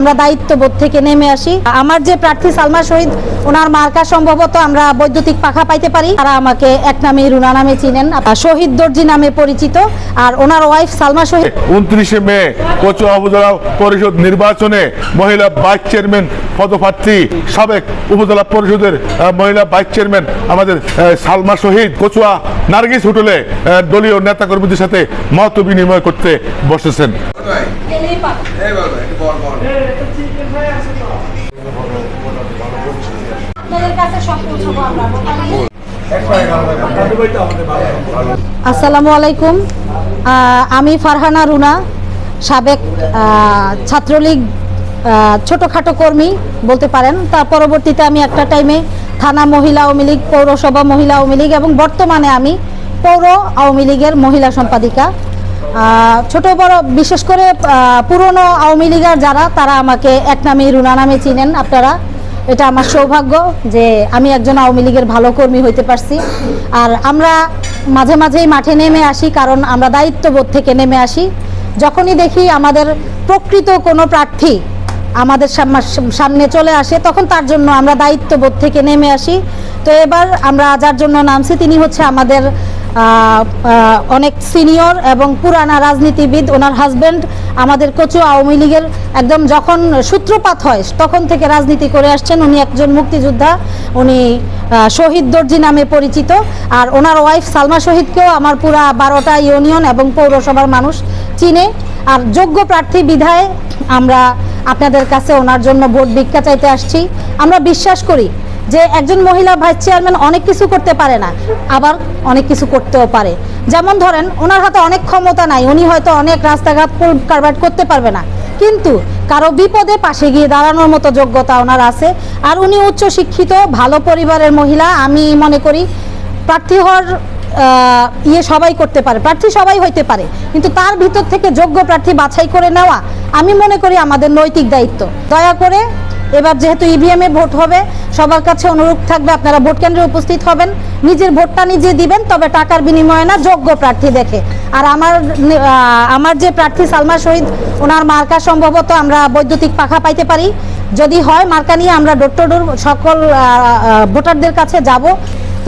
আমরা দায়িত্ববোধ থেকে নেমে আসি। আমার যে প্রার্থী সালমা শহীদ ওনার মার্কা সম্ভবত আমরা বৈদ্যুতিক পাখা পাইতে পারি। তারা আমাকে এক নামে রুনা নামে চিনেন। শহীদ দর্জি নামে পরিচিত। আর ওনার ওয়াইফ সালমা শহীদ উনত্রিশে মে কচুয়া উপজেলা পরিষদ নির্বাচনে মহিলা ভাইস চেয়ারম্যান পদপ্রার্থী সাবেক উপজেলা পরিষদের মহিলা ভাইস চেয়ারম্যান আমাদের সালমা শহীদ। কচুয়া নার্গিস হোটেলে দলীয় নেতাকর্মীদের সাথে মত বিনিময় করতে বসেছেন। আসসালামু আলাইকুম। আমি ফারহানা রুনা, সাবেক ছাত্রলীগ ছোটোখাটো কর্মী বলতে পারেন। তার পরবর্তীতে আমি একটা টাইমে থানা মহিলা আওয়ামী লীগ, পৌরসভা মহিলা আওয়ামী লীগ এবং বর্তমানে আমি পৌর আওয়ামী লীগের মহিলা সম্পাদিকা। ছোট বড়, বিশেষ করে পুরনো আওয়ামী লীগের যারা, তারা আমাকে এক নামে রুনা নামে চিনেন আপনারা। এটা আমার সৌভাগ্য যে আমি একজন আওয়ামী লীগের ভালো কর্মী হইতে পারছি। আর আমরা মাঝে মাঝেই মাঠে নেমে আসি, কারণ আমরা দায়িত্ববোধ থেকে নেমে আসি। যখনই দেখি আমাদের প্রকৃত কোনো প্রার্থী আমাদের সাম- সামনে চলে আসে, তখন তার জন্য আমরা দায়িত্ববোধ থেকে নেমে আসি। তো এবার আমরা যার জন্য নামছি, তিনি হচ্ছে আমাদের অনেক সিনিয়র এবং পুরানা রাজনীতিবিদ, ওনার হাজবেন্ড আমাদের কচু আওয়ামী লীগের একদম যখন সূত্রপাত হয়, তখন থেকে রাজনীতি করে আসছেন। উনি একজন মুক্তিযোদ্ধা, উনি শহীদ দর্জি নামে পরিচিত। আর ওনার ওয়াইফ সালমা শহীদকেও আমার পুরা বারোটা ইউনিয়ন এবং পৌরসভার মানুষ চিনে। আর যোগ্য প্রার্থী বিধায় আমরা আপনাদের কাছে ওনার জন্য ভোট ভিক্ষা চাইতে আসছি। আমরা বিশ্বাস করি যে একজন মহিলা ভাইস চেয়ারম্যান অনেক কিছু করতে পারে না, আবার অনেক কিছু করতেও পারে। যেমন ধরেন, ওনার হাতে অনেক ক্ষমতা নাই, উনি হয়তো অনেক রাস্তাঘাট কারবার করতে পারবে না। কিন্তু কারও বিপদে পাশে গিয়ে দাঁড়ানোর মতো যোগ্যতা ওনার আছে। আর উনি উচ্চ শিক্ষিত ভালো পরিবারের মহিলা, আমি মনে করি প্রার্থী হওয়ার ইয়ে সবাই করতে পারে, প্রার্থী সবাই হইতে পারে। কিন্তু তার ভিতর থেকে যোগ্য প্রার্থী বাছাই করে নেওয়া, আমি মনে করি আমাদের নৈতিক দায়িত্ব। দয়া করে এবার যেহেতু ইভিএমে ভোট হবে, সবার কাছে অনুরোধ থাকবে আপনারা ভোট কেন্দ্রে উপস্থিত হবেন, নিজের ভোটটা নিজে দিবেন, তবে টাকার বিনিময়ে না যোগ্য প্রার্থী দেখে। আর আমার আমার যে প্রার্থী সালমা শহীদ, ওনার মার্কা সম্ভবত আমরা বৈদ্যুতিক পাখা পাইতে পারি। যদি হয় মার্কা নিয়ে আমরা ডোর টু ডোর সকল ভোটারদের কাছে যাব।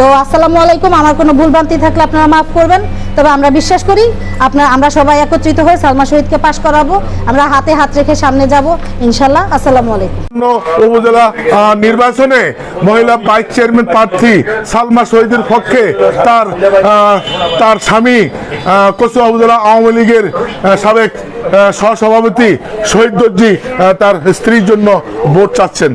তো আসসালামু আলাইকুম। আমার কোনো ভুলভ্রান্তি থাকলে আপনারা মাফ করবেন। তবে আমরা বিশ্বাস করি, আপনার আমরা সবাই একত্রিত হয়ে সালমা শহীদকে পাশ করাবো। আমরা হাতে হাত রেখে সামনে যাব। ইনশাল্লাহ, আসসালামু আলাইকুম। উপজেলা নির্বাচনে মহিলা ভাইস চেয়ারম্যান প্রার্থী সালমা শহীদের পক্ষে তার তার স্বামী কচুয়া উপজেলা আওয়ামী লীগের সাবেক সহসভাপতি শহীদ দর্জি তার স্ত্রীর জন্য ভোট চাচ্ছেন।